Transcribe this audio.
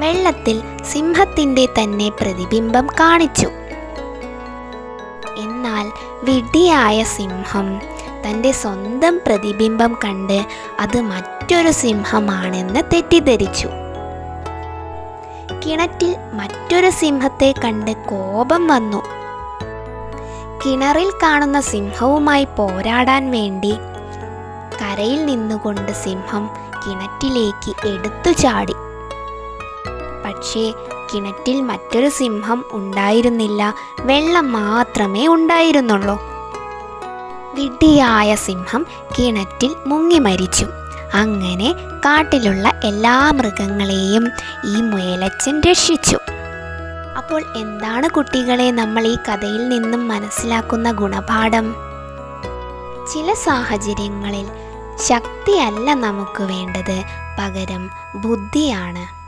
വെള്ളത്തിൽ സിംഹത്തിന്റെ തന്നെ പ്രതിബിംബം കാണിച്ചു. എന്നാൽ വിഡ്ഢിയായ സിംഹം തന്റെ സ്വന്തം പ്രതിബിംബം കണ്ട് അത് മറ്റൊരു സിംഹമാണെന്ന് തെറ്റിദ്ധരിച്ചു. കിണറ്റിൽ മറ്റൊരു സിംഹത്തെ കണ്ട് കോപം വന്നു. കിണറിൽ കാണുന്ന സിംഹവുമായി പോരാടാൻ വേണ്ടി കരയിൽ നിന്നുകൊണ്ട് സിംഹം കിണറ്റിലേക്ക് എടുത്തു ചാടി പക്ഷേ കിണറ്റിൽ മറ്റൊരു സിംഹം ഉണ്ടായിരുന്നില്ല. വെള്ളം മാത്രമേ ഉണ്ടായിരുന്നുള്ളൂ. വിഡ്ഢിയായ സിംഹം കിണറ്റിൽ മുങ്ങി മരിച്ചു. അങ്ങനെ കാട്ടിലുള്ള എല്ലാ മൃഗങ്ങളെയും ഈ മുയലച്ചൻ രക്ഷിച്ചു. അപ്പോൾ എന്താണ് കുട്ടികളെ നമ്മൾ ഈ കഥയിൽ നിന്നും മനസ്സിലാക്കുന്ന ഗുണപാഠം? ചില സാഹചര്യങ്ങളിൽ ശക്തിയല്ല നമുക്ക് വേണ്ടത്. പകരം ബുദ്ധിയാണ്.